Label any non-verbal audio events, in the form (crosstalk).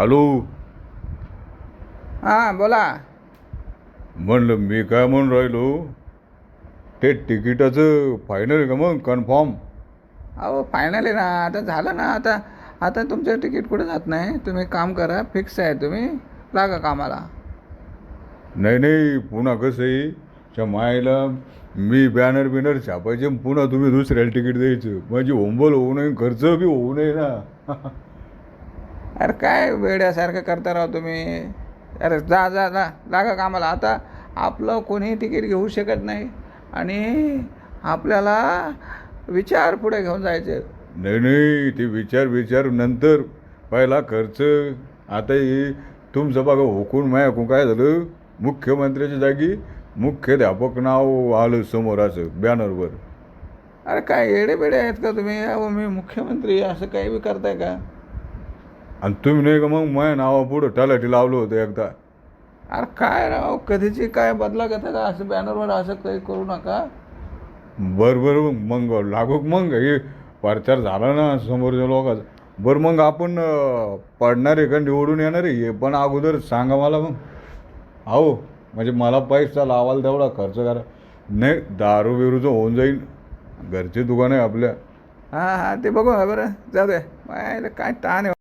Hello? हां बोला. म्हणलं मी काय म्हणून राहिलो? ते तिकिटाचं फायनल आहे का मग? कन्फर्म अहो फायनल आहे ना. आता झालं ना. आता आता तुमचं तिकीट कुठे जात नाही? तुम्ही काम करा. फिक्स आहे तुम्ही. लागा कामाला. नाही नाही. पुन्हा कसं आहे? त्या मायला मी बॅनर बिनर छापायचे पुन्हा तुम्ही दुसऱ्याला तिकीट द्यायचं. म्हणजे होंबल होऊ नये खर्च बी होऊ नये ना. (laughs) अरे काय वेड्यासारखं करता राव तुम्ही? अरे जा जा जा लागा कामाला. आता आपलं कोणी तिकीट घेऊ शकत नाही आणि आपल्याला विचार पुढे घेऊन जायचे. नाही नाही ते विचार विचार नंतर पहिला खर्च. आता हे तुमचं बघा हुकून मायाकून काय झालं? मुख्यमंत्र्याच्या जागी मुख्याध्यापक नाव आलं समोर असं बॅनरवर अरे काय येडे बेडे आहेत का तुम्ही? अहो मी मुख्यमंत्री असं काही बी करताय का? आणि तुम्ही नाही का मग माझ्या नावापुढं टालाटी लावलं होतं एकदा. अरे काय राव कधीची काय बदला घेता का? असं बॅनरवर असं काही करू नका. बरं बरं मग लागू मग. हे प्रचार झाला ना समोरच्या लोकांचा. बरं मग आपण पडणारे पडणार आहे का निवडून येणार आहे? हे पण अगोदर सांगा मला मग. अहो म्हणजे मला पैसा लावायला तेवढा खर्च करा. नाही दारू बिरूचं होऊन जाईल घरचे दुकान आहे आपल्या. हां हां ते बघू बरं. जाऊ द्या. काय काय ताण आहे.